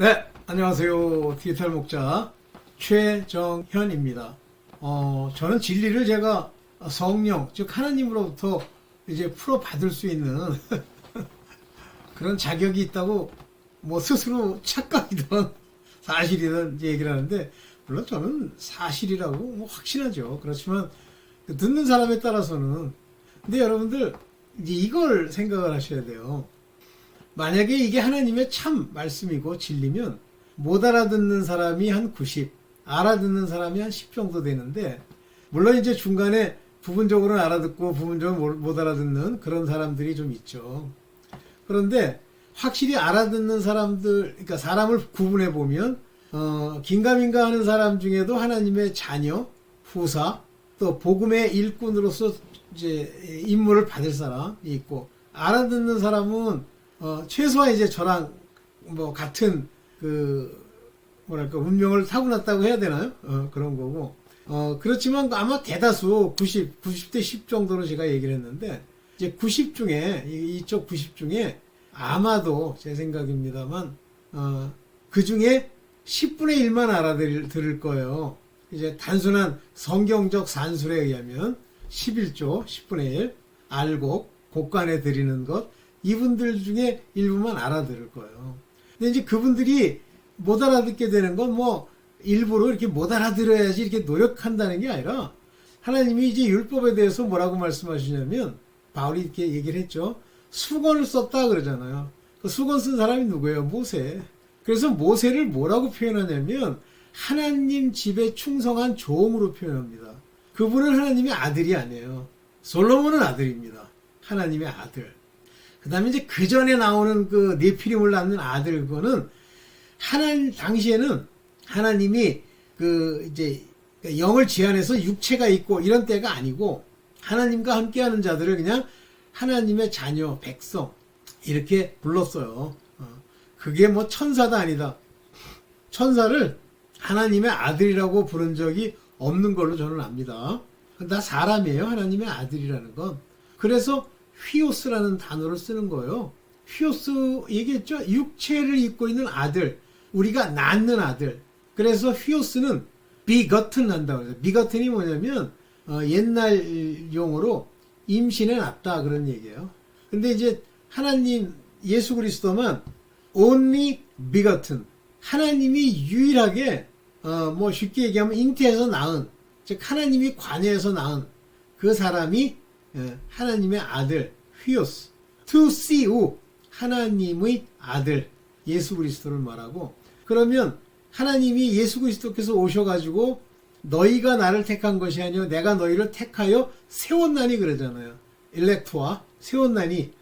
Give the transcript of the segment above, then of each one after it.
네, 안녕하세요. 디지털 목자 최정현입니다. 어, 저는 진리를 제가 성령, 즉 하나님으로부터 이제 풀어 받을 수 있는 그런 자격이 있다고 뭐 스스로 착각이든 사실이든 얘기를 하는데 물론 저는 사실이라고 뭐 확신하죠. 그렇지만 듣는 사람에 따라서는 근데 여러분들 이제 이걸 생각을 하셔야 돼요. 만약에 이게 하나님의 참 말씀이고 진리면 못 알아듣는 사람이 한 90, 알아듣는 사람이 한 10 정도 되는데 물론 이제 중간에 부분적으로는 알아듣고 부분적으로 못 알아듣는 그런 사람들이 좀 있죠. 그런데 확실히 알아듣는 사람들, 그러니까 사람을 구분해 보면 어, 긴가민가 하는 사람 중에도 하나님의 자녀, 후사, 또 복음의 일꾼으로서 이제 임무를 받을 사람이 있고 알아듣는 사람은 어, 최소한 이제 저랑 뭐 같은 그 뭐랄까 운명을 타고났다고 해야 되나요? 어, 그런 거고 어, 그렇지만 아마 대다수 90, 90대 10 정도로 제가 얘기를 했는데 이제 90 중에 이- 이쪽 90 중에 아마도 제 생각입니다만 어, 그 중에 10분의 1만 알아들을 들을 거예요. 이제 단순한 성경적 산술에 의하면 11조 10분의 1 알곡 곡간에 드리는 것 이분들 중에 일부만 알아들을 거예요. 근데 이제 그분들이 못 알아듣게 되는 건 뭐 일부러 이렇게 못 알아들어야지 이렇게 노력한다는 게 아니라 하나님이 이제 율법에 대해서 뭐라고 말씀하시냐면 바울이 이렇게 얘기를 했죠. 수건을 썼다 그러잖아요. 그 수건 쓴 사람이 누구예요? 모세. 그래서 모세를 뭐라고 표현하냐면 하나님 집에 충성한 종으로 표현합니다. 그분은 하나님의 아들이 아니에요. 솔로몬은 아들입니다. 하나님의 아들. 그 다음에 이제 그 전에 나오는 그 네피림을 낳는 아들, 그거는 하나님, 당시에는 하나님이 그 이제 영을 제한해서 육체가 있고 이런 때가 아니고 하나님과 함께하는 자들을 그냥 하나님의 자녀, 백성, 이렇게 불렀어요. 어. 그게 뭐 천사도 아니다. 천사를 하나님의 아들이라고 부른 적이 없는 걸로 저는 압니다. 다 사람이에요. 하나님의 아들이라는 건. 그래서 휘오스라는 단어를 쓰는 거예요. 휘오스 얘기했죠. 육체를 입고 있는 아들, 우리가 낳는 아들. 그래서 휘오스는 비거튼 한다고 해요. 비거튼이 뭐냐면 어, 옛날 용어로 임신해 놨다 그런 얘기예요. 근데 이제 하나님 예수 그리스도만 only begotten 하나님이 유일하게 어, 뭐 쉽게 얘기하면 잉태해서 낳은 즉 하나님이 관여해서 낳은 그 사람이 예, 하나님의 아들 휘오스 to see who 하나님의 아들 예수 그리스도를 말하고 그러면 하나님이 예수 그리스도께서 오셔가지고 너희가 나를 택한 것이 아니요 내가 너희를 택하여 세웠나니 그러잖아요. 일렉트와 세웠나니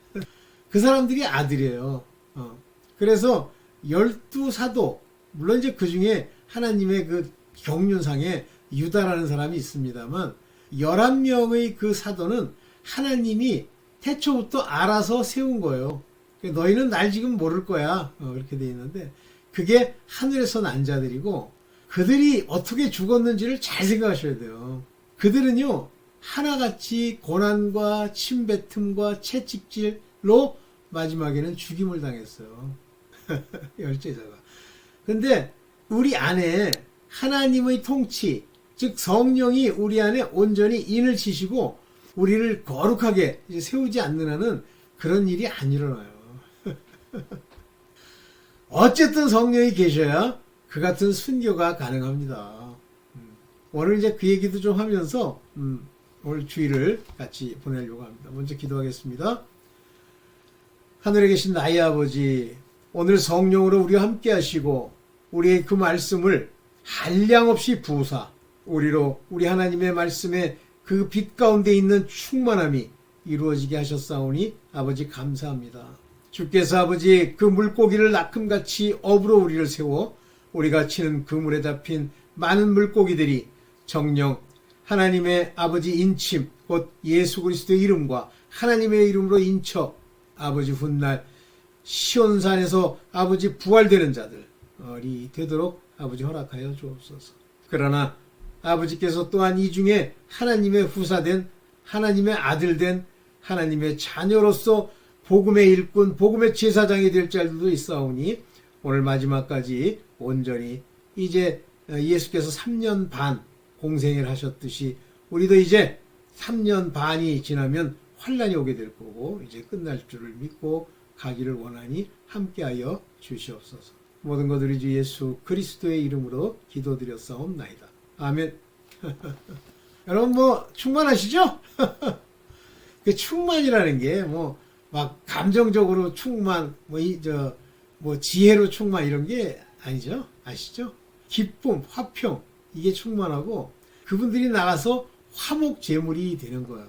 그 사람들이 아들이에요. 어. 그래서 열두 사도 물론 이제 그 중에 하나님의 그 경륜상에 유다라는 사람이 있습니다만 11명의 그 사도는 하나님이 태초부터 알아서 세운 거예요. 너희는 날 지금 모를 거야. 어, 이렇게 돼 있는데 그게 하늘에서 난 자들이고 그들이 어떻게 죽었는지를 잘 생각하셔야 돼요. 그들은요 하나같이 고난과 침뱉음과 채찍질로 마지막에는 죽임을 당했어요. 열제자가. 근데 우리 안에 하나님의 통치, 즉 성령이 우리 안에 온전히 인을 치시고 우리를 거룩하게 세우지 않는 한은 그런 일이 안 일어나요. 어쨌든 성령이 계셔야 그 같은 순교가 가능합니다. 음, 오늘 이제 그 얘기도 좀 하면서 음, 오늘 주일을 같이 보내려고 합니다. 먼저 기도하겠습니다. 하늘에 계신 나의 아버지, 오늘 성령으로 우리와 함께 하시고, 우리의 그 말씀을 한량 없이 부사, 우리로 우리 하나님의 말씀에 그 빛 가운데 있는 충만함이 이루어지게 하셨사오니 아버지 감사합니다. 주께서 아버지 그 물고기를 낙금같이 업으로 우리를 세워 우리가 치는 그물에 잡힌 많은 물고기들이 정령 하나님의 아버지 인침 곧 예수 그리스도의 이름과 하나님의 이름으로 인쳐 아버지 훗날 시온산에서 아버지 부활되는 자들이 되도록 아버지 허락하여 주옵소서. 그러나 아버지께서 또한 이 중에 하나님의 후사된 하나님의 아들된 하나님의 자녀로서 복음의 일꾼, 복음의 제사장이 될 자들도 있사오니 오늘 마지막까지 온전히 이제 예수께서 3년 반 공생을 하셨듯이 우리도 이제 3년 반이 지나면 환란이 오게 될 거고 이제 끝날 줄을 믿고 가기를 원하니 함께하여 주시옵소서. 모든 것들이 주 예수 그리스도의 이름으로 기도드렸사옵나이다. 아멘. 여러분 뭐 충만하시죠? 그 충만이라는 게 뭐 막 감정적으로 충만, 뭐 이 저 뭐 지혜로 충만 이런 게 아니죠? 아시죠? 기쁨, 화평 이게 충만하고 그분들이 나가서 화목 제물이 되는 거예요.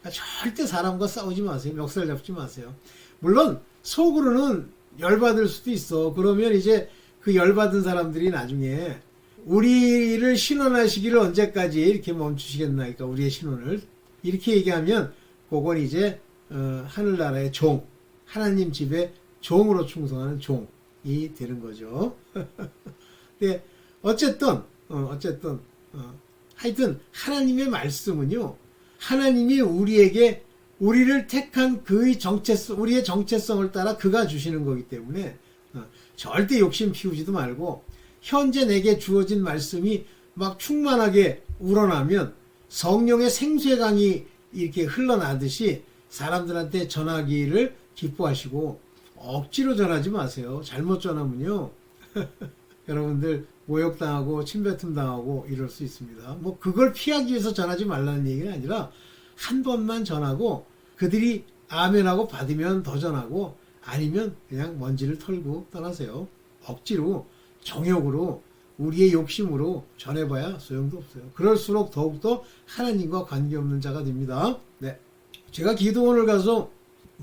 그러니까 절대 사람과 싸우지 마세요. 멱살 잡지 마세요. 물론 속으로는 열받을 수도 있어. 그러면 이제 그 열받은 사람들이 나중에 우리를 신원하시기를 언제까지 이렇게 멈추시겠나, 그러니까 우리의 신원을 이렇게 얘기하면 그건 이제 어, 하늘나라의 종, 하나님 집에 종으로 충성하는 종이 되는 거죠. 근데 어쨌든 어, 어쨌든 어, 하여튼 하나님의 말씀은요, 하나님이 우리에게 우리를 택한 그의 정체성, 우리의 정체성을 따라 그가 주시는 거기 때문에 어, 절대 욕심 피우지도 말고 현재 내게 주어진 말씀이 막 충만하게 우러나면 성령의 생수강이 이렇게 흘러나듯이 사람들한테 전하기를 기뻐하시고 억지로 전하지 마세요. 잘못 전하면요. 여러분들 모욕당하고 침뱉음 당하고 이럴 수 있습니다. 뭐 그걸 피하기 위해서 전하지 말라는 얘기는 아니라 한 번만 전하고 그들이 아멘하고 받으면 더 전하고 아니면 그냥 먼지를 털고 떠나세요. 억지로 정욕으로 우리의 욕심으로 전해봐야 소용도 없어요. 그럴수록 더욱더 하나님과 관계없는 자가 됩니다. 네. 제가 기도원을 가서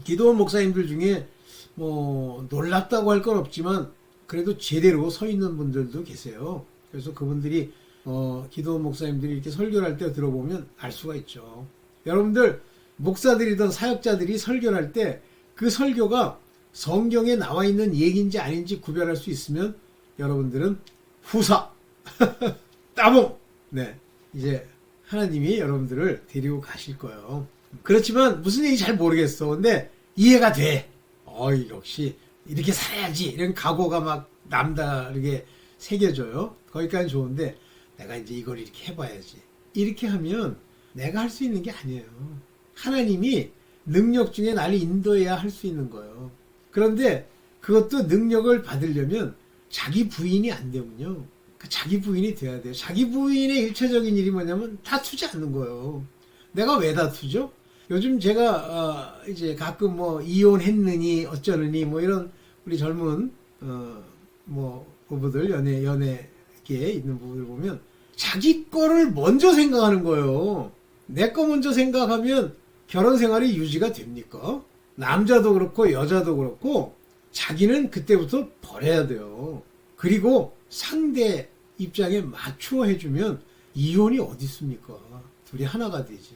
기도원 목사님들 중에 뭐 놀랍다고 할 건 없지만 그래도 제대로 서 있는 분들도 계세요. 그래서 그분들이 어, 기도원 목사님들이 이렇게 설교를 할 때 들어보면 알 수가 있죠. 여러분들 목사들이든 사역자들이 설교를 할 때 그 설교가 성경에 나와 있는 얘기인지 아닌지 구별할 수 있으면 여러분들은 후사 따봉 네 이제 하나님이 여러분들을 데리고 가실 거예요. 그렇지만 무슨 얘기 잘 모르겠어. 근데 이해가 돼. 어이 역시 이렇게 살아야지 이런 각오가 막 남다르게 새겨져요. 거기까지 좋은데 내가 이제 이걸 이렇게 해봐야지. 이렇게 하면 내가 할 수 있는 게 아니에요. 하나님이 능력 중에 나를 인도해야 할 수 있는 거예요. 그런데 그것도 능력을 받으려면 자기 부인이 안 되면요. 그 자기 부인이 돼야 돼요. 자기 부인의 일차적인 일이 뭐냐면 다투지 않는 거예요. 내가 왜 다투죠? 요즘 제가 어 이제 가끔 뭐 이혼했느니 어쩌느니 뭐 이런 우리 젊은 어뭐 부부들 연애 연애계에 있는 부부들 보면 자기 거를 먼저 생각하는 거예요. 내 거 먼저 생각하면 결혼 생활이 유지가 됩니까? 남자도 그렇고 여자도 그렇고 자기는 그때부터 버려야 돼요. 그리고 상대 입장에 맞추어 해주면 이혼이 어디 있습니까? 둘이 하나가 되지.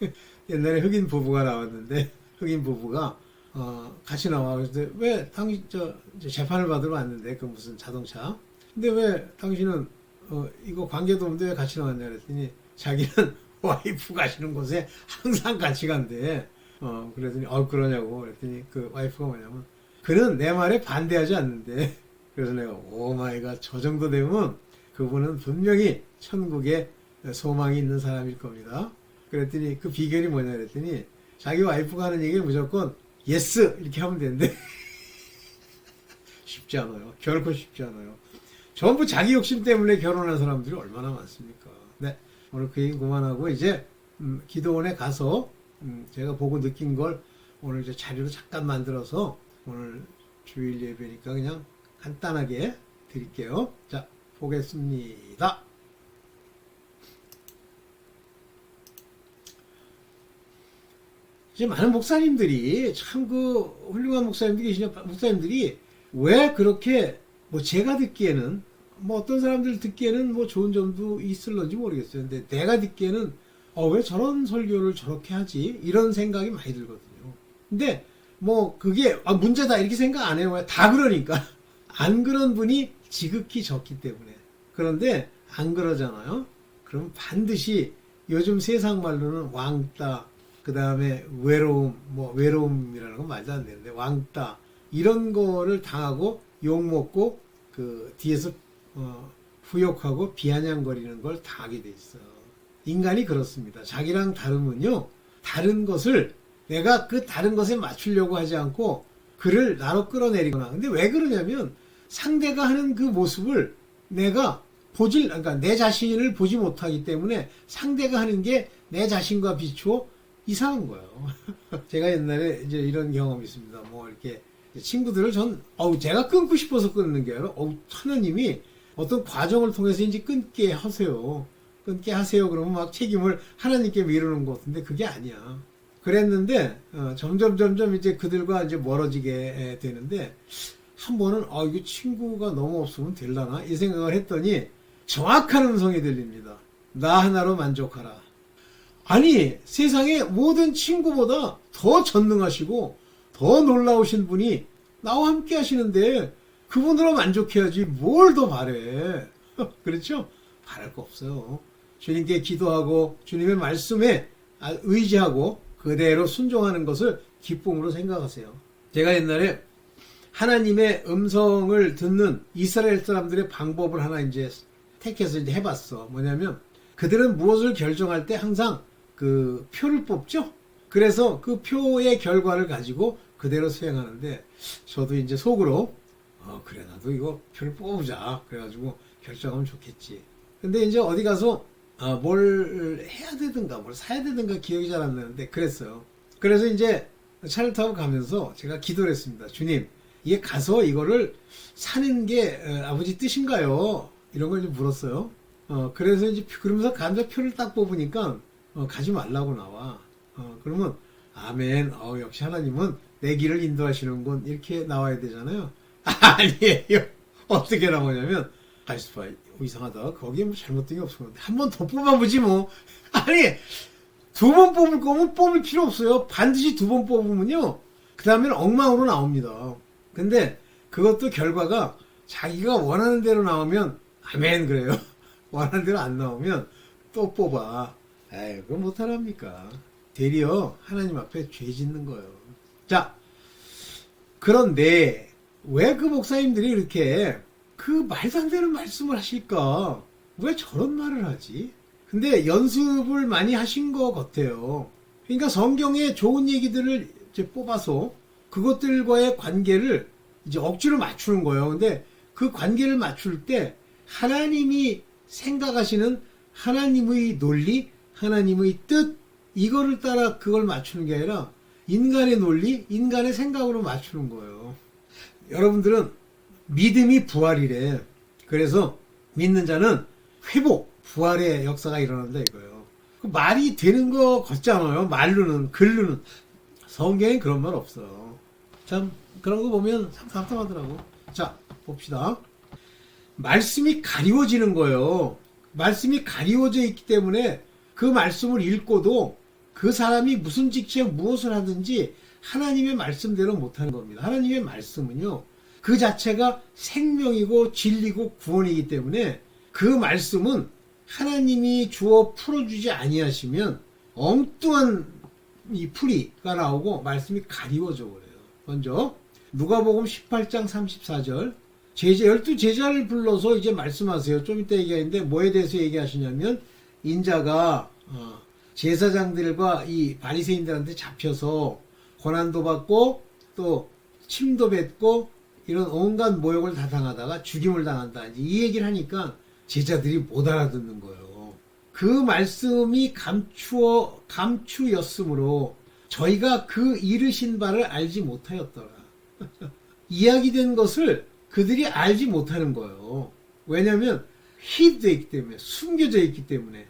옛날에 흑인 부부가 나왔는데 흑인 부부가 어, 같이 나와 그래서 왜 당신 저 재판을 받으러 왔는데 그 무슨 자동차 근데 왜 당신은 어, 이거 관계도 없는데 왜 같이 나왔냐 그랬더니 자기는 와이프 가시는 곳에 항상 같이 간대 어 그랬더니 어 그러냐고 그랬더니 그 와이프가 뭐냐면 그는 내 말에 반대하지 않는데 그래서 내가 오마이갓 저 정도 되면 그분은 분명히 천국에 소망이 있는 사람일 겁니다. 그랬더니 그 비결이 뭐냐 그랬더니 자기 와이프가 하는 얘기를 무조건 예스 이렇게 하면 되는데 쉽지 않아요. 결코 쉽지 않아요. 전부 자기 욕심 때문에 결혼한 사람들이 얼마나 많습니까? 네. 오늘 그 얘기 그만하고 이제 음, 기도원에 가서 음, 제가 보고 느낀 걸 오늘 이제 자료로 잠깐 만들어서 오늘 주일 예배니까 그냥 간단하게 드릴게요. 자, 보겠습니다. 이제 많은 목사님들이 참 그 훌륭한 목사님들이 계시냐 목사님들이 왜 그렇게 뭐 제가 듣기에는 뭐 어떤 사람들 듣기에는 뭐 좋은 점도 있을런지 모르겠어요. 근데 내가 듣기에는 어 왜 저런 설교를 저렇게 하지 이런 생각이 많이 들거든요. 근데 뭐 그게 아 문제다 이렇게 생각 안 해요. 다 그러니까 안 그런 분이 지극히 적기 때문에 그런데 안 그러잖아요. 그럼 반드시 요즘 세상 말로는 왕따 그 다음에 외로움, 뭐 외로움이라는 건 말도 안 되는데 왕따 이런 거를 당하고 욕 먹고 그 뒤에서 어, 후욕하고 비아냥거리는 걸다 하게 돼 있어요. 인간이 그렇습니다. 자기랑 다르면요, 다른 것을 내가 그 다른 것에 맞추려고 하지 않고 그를 나로 끌어내리거나. 근데 왜 그러냐면 상대가 하는 그 모습을 내가 보질, 그러니까 내 자신을 보지 못하기 때문에 상대가 하는 게 내 자신과 비추어 이상한 거예요. 제가 옛날에 이제 이런 경험이 있습니다. 뭐 이렇게 친구들을 전, 어우, 제가 끊고 싶어서 끊는 게 아니라, 어우, 하나님이 어떤 과정을 통해서 이제 끊게 하세요. 끊게 하세요. 그러면 막 책임을 하나님께 미루는 것 같은데 그게 아니야. 그랬는데, 어, 점점, 점점 이제 그들과 이제 멀어지게 에, 되는데, 한 번은, 아, 이거 친구가 너무 없으면 될라나? 이 생각을 했더니, 정확한 음성이 들립니다. 나 하나로 만족하라. 아니, 세상에 모든 친구보다 더 전능하시고, 더 놀라우신 분이 나와 함께 하시는데, 그분으로 만족해야지 뭘 더 바래. 그렇죠? 바랄 거 없어요. 주님께 기도하고, 주님의 말씀에 아, 의지하고, 그대로 순종하는 것을 기쁨으로 생각하세요. 제가 옛날에 하나님의 음성을 듣는 이스라엘 사람들의 방법을 하나 이제 택해서 이제 해봤어. 뭐냐면 그들은 무엇을 결정할 때 항상 그 표를 뽑죠. 그래서 그 표의 결과를 가지고 그대로 수행하는데 저도 이제 속으로 어 그래 나도 이거 표를 뽑아보자. 그래가지고 결정하면 좋겠지. 근데 이제 어디 가서 아, 뭘 해야 되든가 뭘 사야 되든가 기억이 잘 안 나는데 그랬어요. 그래서 이제 차를 타고 가면서 제가 기도를 했습니다. 주님, 이게 가서 이거를 사는 게 어, 아버지 뜻인가요? 이런 걸좀 물었어요. 어, 그래서 이제 표- 그러면서 감자표를 딱 뽑으니까 어, 가지 말라고 나와. 어, 그러면 아멘. 어, 역시 하나님은 내 길을 인도하시는군 이렇게 나와야 되잖아요. 아니에요. 어떻게 나오냐면 가이스파 이상하다. 거기에 뭐 잘못된 게 없었는데 한번 더 뽑아보지 뭐. 아니 두 번 뽑을 거면 뽑을 필요 없어요. 반드시 두 번 뽑으면요. 그 다음에는 엉망으로 나옵니다. 근데 그것도 결과가 자기가 원하는 대로 나오면 아멘 그래요. 원하는 대로 안 나오면 또 뽑아. 에이, 그거 못하랍니까? 되려 하나님 앞에 죄 짓는 거예요. 자, 그런데 왜 그 목사님들이 이렇게 그 말도 안 되는 말씀을 하실까? 왜 저런 말을 하지? 근데 연습을 많이 하신 것 같아요. 그러니까 성경에 좋은 얘기들을 이제 뽑아서 그것들과의 관계를 이제 억지로 맞추는 거예요. 근데 그 관계를 맞출 때 하나님이 생각하시는 하나님의 논리, 하나님의 뜻, 이거를 따라 그걸 맞추는 게 아니라 인간의 논리, 인간의 생각으로 맞추는 거예요. 여러분들은 믿음이 부활이래. 그래서 믿는 자는 회복, 부활의 역사가 일어난다 이거예요. 그 말이 되는 거 같잖아요. 말로는, 글로는. 성경엔 그런 말 없어. 참, 그런 거 보면 참 답답하더라고. 자, 봅시다. 말씀이 가리워지는 거예요. 말씀이 가리워져 있기 때문에 그 말씀을 읽고도 그 사람이 무슨 직책 무엇을 하든지 하나님의 말씀대로 못하는 겁니다. 하나님의 말씀은요, 그 자체가 생명이고 진리고 구원이기 때문에 그 말씀은 하나님이 주어 풀어주지 아니하시면 엉뚱한 이 풀이가 나오고 말씀이 가리워져 버려요. 먼저 누가복음 18장 34절 제자 열두 제자를 불러서 이제 말씀하세요. 좀 이따 얘기하는데 뭐에 대해서 얘기하시냐면 인자가 어, 제사장들과 이 바리새인들한테 잡혀서 고난도 받고 또 침도 뱉고 이런 온갖 모욕을 다 당하다가 죽임을 당한다. 이 얘기를 하니까 제자들이 못 알아듣는 거예요. 그 말씀이 감추어 감추였으므로 저희가 그 이르신 바를 알지 못하였더라. 이야기된 것을 그들이 알지 못하는 거예요. 왜냐하면 히드되어 있기 때문에 숨겨져 있기 때문에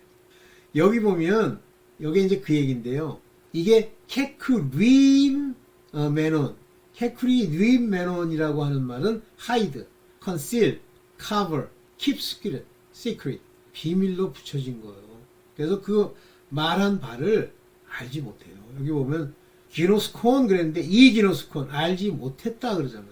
여기 보면 여기 이제 그 얘기인데요. 이게 케크림 어, 메논, 케크리림 메논이라고 하는 말은 hide, conceal, cover, keep secret, secret 비밀로 붙여진 거예요. 그래서 그 말한 바를 알지 못해요. 여기 보면 기노스콘 그랬는데 이 기노스콘 알지 못했다 그러잖아요.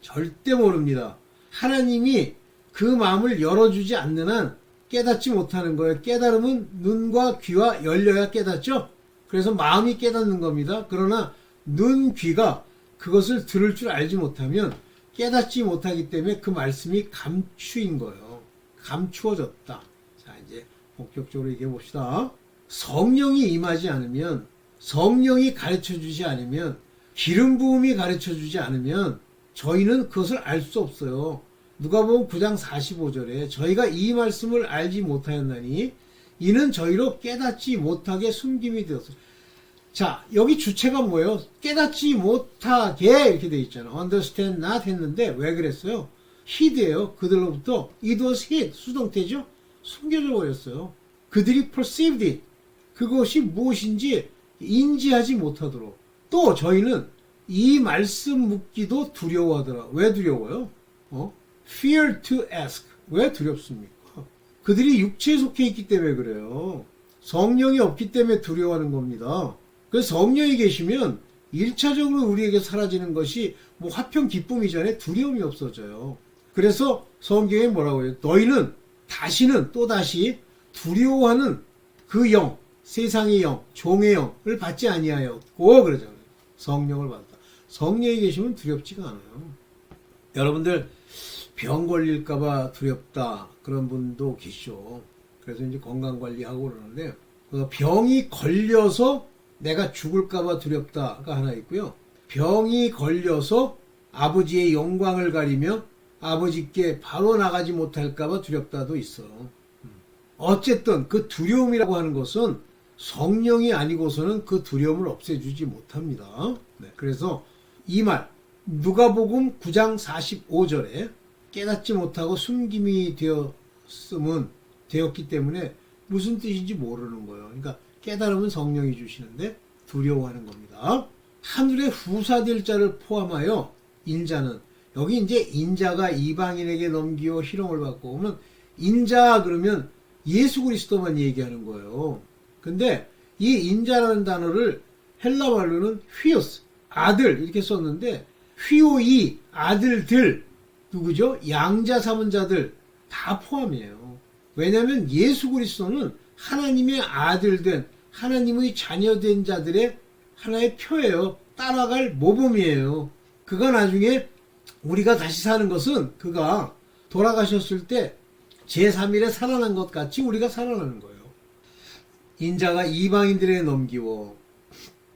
절대 모릅니다. 하나님이 그 마음을 열어주지 않는 한 깨닫지 못하는 거예요. 깨달음은 눈과 귀와 열려야 깨닫죠? 그래서 마음이 깨닫는 겁니다. 그러나 눈, 귀가 그것을 들을 줄 알지 못하면 깨닫지 못하기 때문에 그 말씀이 감추인 거예요. 감추어졌다. 자, 이제 본격적으로 얘기해 봅시다. 성령이 임하지 않으면, 성령이 가르쳐 주지 않으면, 기름 부음이 가르쳐 주지 않으면, 저희는 그것을 알 수 없어요. 누가 보면 9장 45절에 저희가 이 말씀을 알지 못하였나니 이는 저희로 깨닫지 못하게 숨김이 되었어요. 자, 여기 주체가 뭐예요? 깨닫지 못하게 이렇게 돼 있잖아요. understand not 했는데 왜 그랬어요? hid예요. 그들로부터 it was hid 수동태죠. 숨겨져 버렸어요. 그들이 perceived it 그것이 무엇인지 인지하지 못하도록 또 저희는 이 말씀 묻기도 두려워하더라. 왜 두려워요? 어? fear to ask 왜 두렵습니까? 그들이 육체에 속해 있기 때문에 그래요. 성령이 없기 때문에 두려워하는 겁니다. 그래서 성령이 계시면 1차적으로 우리에게 사라지는 것이 뭐 화평 기쁨 이전에 두려움이 없어져요. 그래서 성경에 뭐라고 해요? 너희는 다시는 또다시 두려워하는 그 영, 세상의 영, 종의 영을 받지 아니하였고 그러잖아요. 성령을 받다. 성령이 계시면 두렵지가 않아요. 여러분들 병 걸릴까봐 두렵다 그런 분도 계시죠. 그래서 이제 건강 관리하고 그러는데 그 병이 걸려서 내가 죽을까봐 두렵다가 하나 있고요. 병이 걸려서 아버지의 영광을 가리며 아버지께 바로 나가지 못할까봐 두렵다도 있어. 어쨌든 그 두려움이라고 하는 것은 성령이 아니고서는 그 두려움을 없애주지 못합니다. 네, 그래서 이 말, 누가복음 9장 45절에 깨닫지 못하고 숨김이 되었음은 되었기 때문에 무슨 뜻인지 모르는 거예요. 그러니까 깨달음은 성령이 주시는데 두려워하는 겁니다. 하늘에 후사될 자를 포함하여 인자는 여기 이제 인자가 이방인에게 넘기어 희롱을 받고 오면 인자 그러면 예수 그리스도만 얘기하는 거예요. 근데 이 인자라는 단어를 헬라 말로는 휘오스 아들 이렇게 썼는데 휘오이 아들들 누구죠? 양자 삼은 자들 다 포함이에요. 왜냐하면 예수 그리스도는 하나님의 아들 된 하나님의 자녀 된 자들의 하나의 표예요. 따라갈 모범이에요. 그가 나중에 우리가 다시 사는 것은 그가 돌아가셨을 때 제3일에 살아난 것 같이 우리가 살아나는 거예요. 인자가 이방인들에 넘기워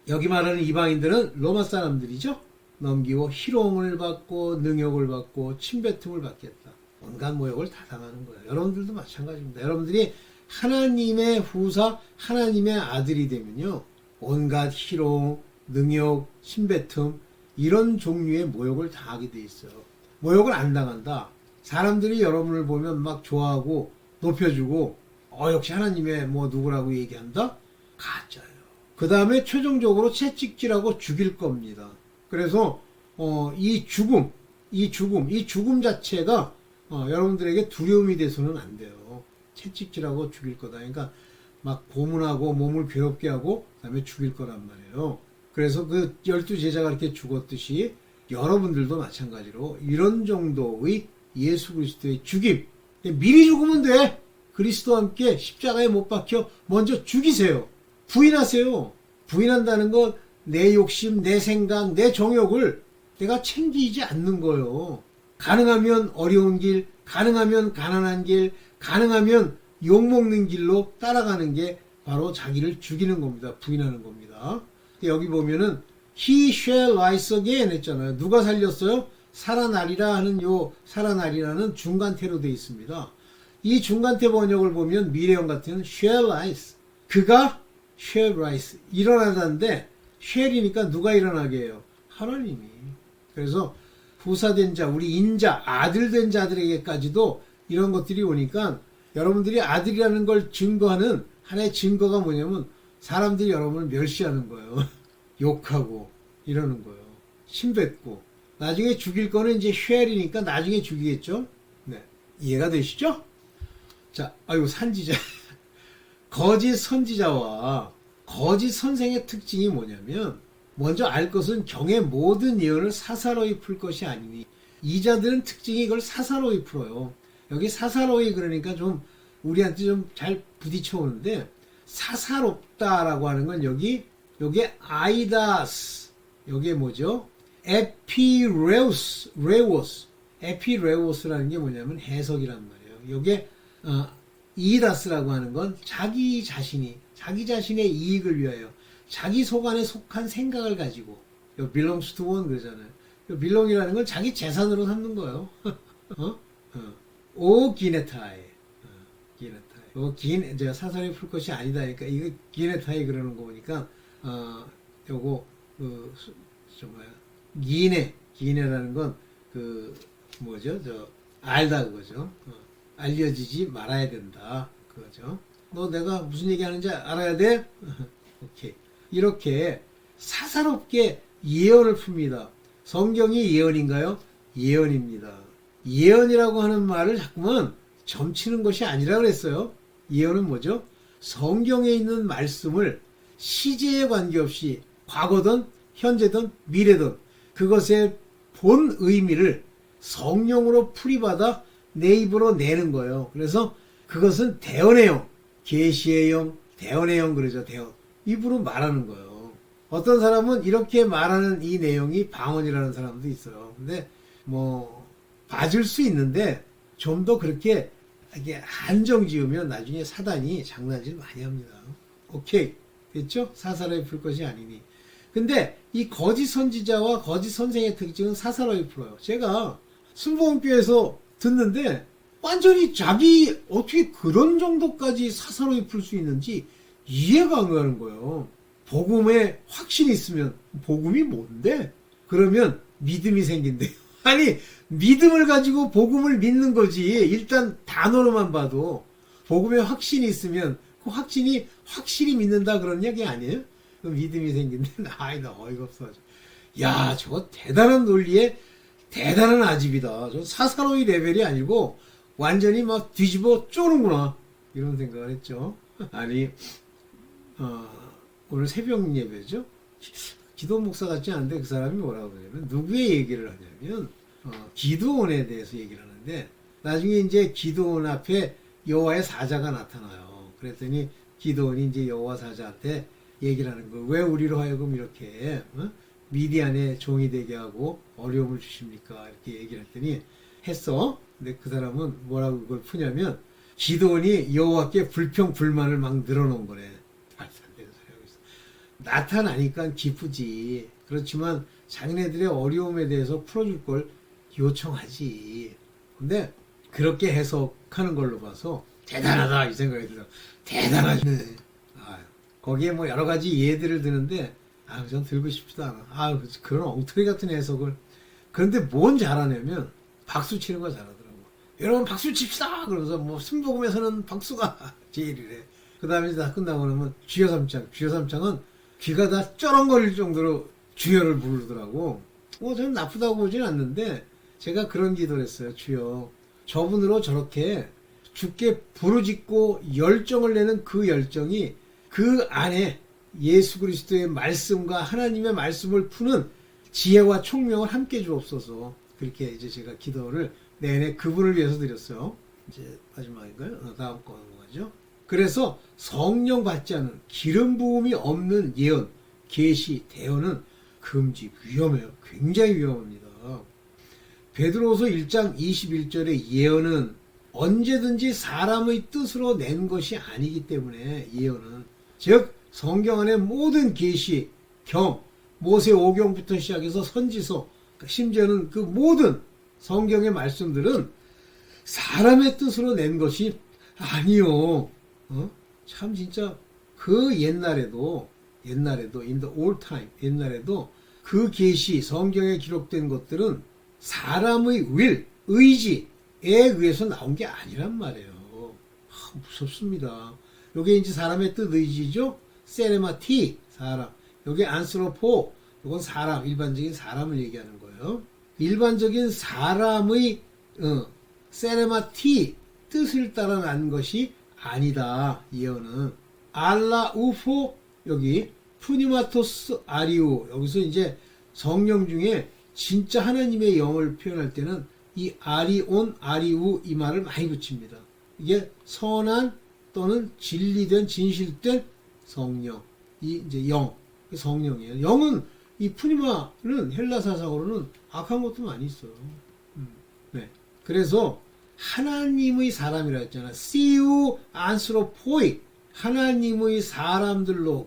여기 말하는 이방인들은 로마 사람들이죠. 넘기고 희롱을 받고 능욕을 받고 침뱉음을 받겠다. 온갖 모욕을 다 당하는 거예요. 여러분들도 마찬가지입니다. 여러분들이 하나님의 후사, 하나님의 아들이 되면요. 온갖 희롱, 능욕, 침뱉음 이런 종류의 모욕을 당하게 돼 있어요. 모욕을 안 당한다. 사람들이 여러분을 보면 막 좋아하고 높여주고 어 역시 하나님의 뭐 누구라고 얘기한다? 가짜예요. 그 다음에 최종적으로 채찍질하고 죽일 겁니다. 그래서 어, 이 죽음, 이 죽음, 이 죽음 자체가 어, 여러분들에게 두려움이 돼서는 안 돼요. 채찍질하고 죽일 거다. 그러니까 막 고문하고 몸을 괴롭게 하고 그다음에 죽일 거란 말이에요. 그래서 그 열두 제자가 이렇게 죽었듯이 여러분들도 마찬가지로 이런 정도의 예수 그리스도의 죽임 미리 죽으면 돼. 그리스도와 함께 십자가에 못 박혀 먼저 죽이세요. 부인하세요. 부인한다는 건 내 욕심, 내 생각, 내 정욕을 내가 챙기지 않는 거예요. 가능하면 어려운 길, 가능하면 가난한 길, 가능하면 욕먹는 길로 따라가는 게 바로 자기를 죽이는 겁니다. 부인하는 겁니다. 여기 보면은 he shall rise again 했잖아요. 누가 살렸어요? 살아나리라 하는 요 살아나리라는 중간태로 되어 있습니다. 이 중간태 번역을 보면 미래형 같은 shall rise. 그가 shall rise. 일어나다는데 shall이니까 누가 일어나게 해요? 하나님이. 그래서 후사된 자, 우리 인자, 아들 된 자들에게까지도 이런 것들이 오니까 여러분들이 아들이라는 걸 증거하는 하나의 증거가 뭐냐면 사람들이 여러분을 멸시하는 거예요. 욕하고 이러는 거예요. 침뱉고. 나중에 죽일 거는 이제 쉘이니까 나중에 죽이겠죠? 네. 이해가 되시죠? 자, 아이고, 산지자. 거짓 선지자와 거짓 선생의 특징이 뭐냐면, 먼저 알 것은 경의 모든 예언을 사사로이 풀 것이 아니니, 이자들은 특징이 이걸 사사로이 풀어요. 여기 사사로이 그러니까 좀 우리한테 좀 잘 부딪혀 오는데, 사사롭다라고 하는 건 여기, 여기에 아이다스, 여기에 뭐죠? 에피레우스, 레오스, 에피레오스라는 게 뭐냐면 해석이란 말이에요. 요게 어, 이다스라고 하는 건 자기 자신이 자기 자신의 이익을 위하여 자기 속 안에 속한 생각을 가지고 요 belongs to one 그러잖아요. 요 belong이라는 건 자기 재산으로 삼는 거예요. 어? 어. 오 기네타이. 어, 기네타이. 요 긴, 제가 사설에 풀 것이 아니다. 그러니까 이거 기네타이 그러는 거 보니까 어, 요거 그, 뭐야 기네 기네라는 건 그 뭐죠? 저 알다 그거죠. 어, 알려지지 말아야 된다 그거죠. 너 내가 무슨 얘기 하는지 알아야 돼? 오케이. 이렇게 사사롭게 예언을 풉니다. 성경이 예언인가요? 예언입니다 예언이라고 하는 말을 자꾸만 점치는 것이 아니라 그랬어요 예언은 뭐죠 성경에 있는 말씀을 시제에 관계없이 과거든 현재든 미래든 그것의 본 의미를 성령으로 풀이받아 내 입으로 내는 거예요. 그래서 그것은 대언의 영, 계시의 영, 대언의 영 그러죠. 대언. 입으로 말하는 거예요. 어떤 사람은 이렇게 말하는 이 내용이 방언이라는 사람도 있어요. 근데 뭐 봐줄 수 있는데 좀 더 그렇게 이게 한정 지으면 나중에 사단이 장난질 많이 합니다. 오케이. 됐죠? 사사로이 풀 것이 아니니. 근데 이 거짓 선지자와 거짓 선생의 특징은 사사로이 풀어요. 제가 순복음교에서 듣는데 완전히 자기 어떻게 그런 정도까지 사사로이 풀 수 있는지 이해가 안 가는 거예요. 복음에 확신이 있으면 복음이 뭔데? 그러면 믿음이 생긴대요. 아니 믿음을 가지고 복음을 믿는 거지. 일단 단어로만 봐도 복음에 확신이 있으면 그 확신이 확실히 믿는다 그런 얘기 아니에요? 그 믿음이 생긴데 아이 나 어이가 없어. 야 저거 대단한 논리에 대단한 아집이다. 저 사사로이 레벨이 아니고 완전히 막 뒤집어 쪼는구나 이런 생각을 했죠. 아니 어, 오늘 새벽 예배죠. 기도 목사 같지 않은데 그 사람이 뭐라고 그러냐면 누구의 얘기를 하냐면 어, 기도원에 대해서 얘기를 하는데 나중에 이제 기도원 앞에 여호와의 사자가 나타나요. 그랬더니 기도원이 이제 여호와 사자한테 얘기를 하는 거예요. 왜 우리로 하여금 이렇게 어? 미디안의 종이 되게 하고 어려움을 주십니까? 이렇게 얘기를 했더니 했어. 근데 그 사람은 뭐라고 그걸 푸냐면 기도원이 여호와께 불평 불만을 막 늘어놓은 거래. 말도 안 되는 소리 하고 있어. 나타나니까 기쁘지. 그렇지만 자기네들의 어려움에 대해서 풀어줄 걸 요청하지. 근데 그렇게 해석하는 걸로 봐서 대단하다 이 생각이 들어. 대단하네. 아, 거기에 뭐 여러 가지 예들을 드는데 아, 전 들고 싶지도 않아. 아, 그런 엉터리 같은 해석을. 그런데 뭔 잘하냐면 박수 치는 거 잘하더라고. 여러분 박수 칩시다. 그러면서 뭐 순복음에서는 박수가 제일이래. 그 다음에 다 끝나고 나면 주여 삼창. 주여 삼창은 귀가 다 쩌렁거릴 정도로 주여를 부르더라고. 뭐 저는 나쁘다고 보진 않는데 제가 그런 기도를 했어요. 주여. 저분으로 저렇게 주께 부르짖고 열정을 내는 그 열정이 그 안에 예수 그리스도의 말씀과 하나님의 말씀을 푸는 지혜와 총명을 함께 주옵소서. 그렇게 이제 제가 기도를 내내 그분을 위해서 드렸어요. 이제 마지막인가요? 어, 다음 거 넘어가죠. 그래서 성령 받지 않은 기름 부음이 없는 예언, 계시, 대언은 금지, 위험해요. 굉장히 위험합니다. 베드로서 1장 21절의 예언은 언제든지 사람의 뜻으로 낸 것이 아니기 때문에 예언은 즉 성경 안의 모든 계시, 경, 모세 오경부터 시작해서 선지서, 심지어는 그 모든 성경의 말씀들은 사람의 뜻으로 낸 것이 아니요. 어? 참 진짜 그 옛날에도 옛날에도 the old time 옛날에도 그 계시 성경에 기록된 것들은 사람의 will 의지에 의해서 나온 게 아니란 말이에요. 아, 무섭습니다. 요게 이제 사람의 뜻 의지죠. 세레마티 사람. 요게 안스로포 요건 사람 일반적인 사람을 얘기하는 거예요. 일반적인 사람의 어, 세레마티 뜻을 따라 난 것이 아니다. 예언은 알라 우포 여기 푸니마토스 아리오 여기서 이제 성령 중에 진짜 하나님의 영을 표현할 때는 이 아리온 아리우 이 말을 많이 붙입니다. 이게 선한 또는 진리된 진실된 성령 이 이제 영 성령이에요. 영은 이 푸니마는 헬라 사상으로는 악한 것도 많이 있어요. 음, 네. 그래서 하나님의 사람이라 했잖아. 시우 안스로포이 하나님의 사람들로부터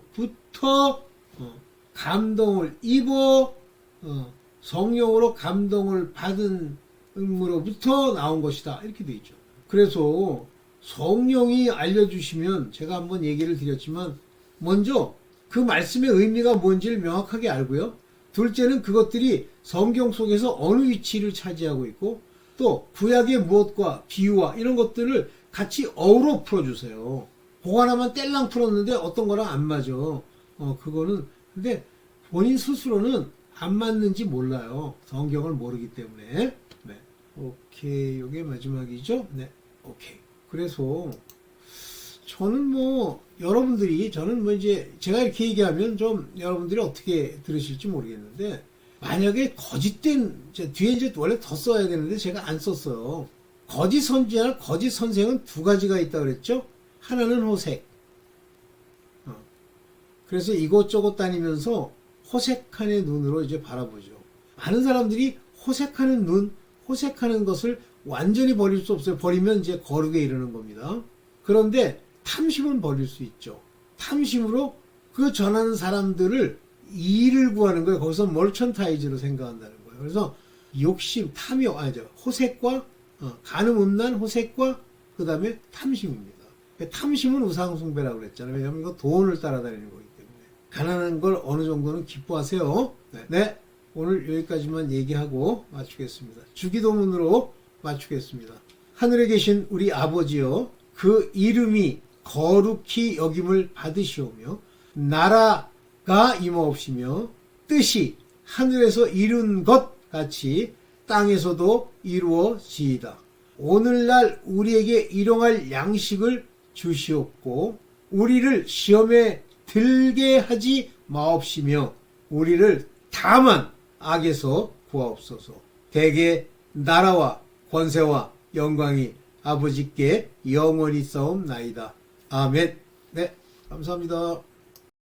어, 감동을 입어 어, 성령으로 감동을 받은 음으로부터 나온 것이다. 이렇게 돼 있죠. 그래서 성령이 알려주시면 제가 한번 얘기를 드렸지만 먼저 그 말씀의 의미가 뭔지를 명확하게 알고요. 둘째는 그것들이 성경 속에서 어느 위치를 차지하고 있고 또 구약의 무엇과 비유와 이런 것들을 같이 어우러 풀어주세요. 그거 하나만 뗄랑 풀었는데 어떤 거랑 안 맞아. 어, 그거는 근데 본인 스스로는 안 맞는지 몰라요. 성경을 모르기 때문에. 네. 오케이. 요게 마지막이죠? 네. 오케이. 그래서 저는 뭐 여러분들이 저는 뭐 이제 제가 이렇게 얘기하면 좀 여러분들이 어떻게 들으실지 모르겠는데 만약에 거짓된 뒤에 이제 원래 더 써야 되는데 제가 안 썼어요. 거짓 선지자나 거짓 선생은 두 가지가 있다 그랬죠. 하나는 호색. 어. 그래서 이곳저곳 다니면서 호색한의 눈으로 이제 바라보죠. 많은 사람들이 호색하는 눈, 호색하는 것을 완전히 버릴 수 없어요. 버리면 이제 거룩에 이르는 겁니다. 그런데 탐심은 버릴 수 있죠. 탐심으로 그 전하는 사람들을 이를 구하는 거예요. 거기서 멀천타이즈로 생각한다는 거예요. 그래서 욕심, 탐욕, 아니죠. 호색과 어, 가늠음란 호색과 그 다음에 탐심입니다. 탐심은 우상숭배라고 그랬잖아요. 왜냐하면 이거 돈을 따라다니는 거기 때문에. 가난한 걸 어느 정도는 기뻐하세요. 네. 네. 오늘 여기까지만 얘기하고 마치겠습니다. 주기도문으로 마치겠습니다. 하늘에 계신 우리 아버지여 그 이름이 거룩히 여김을 받으시오며 나라 가 임하옵시며 뜻이 하늘에서 이룬 것 같이 땅에서도 이루어지이다. 오늘날 우리에게 일용할 양식을 주시옵고 우리를 시험에 들게 하지 마옵시며 우리를 다만 악에서 구하옵소서. 대개 나라와 권세와 영광이 아버지께 영원히 싸움 나이다. 아멘. 네, 감사합니다.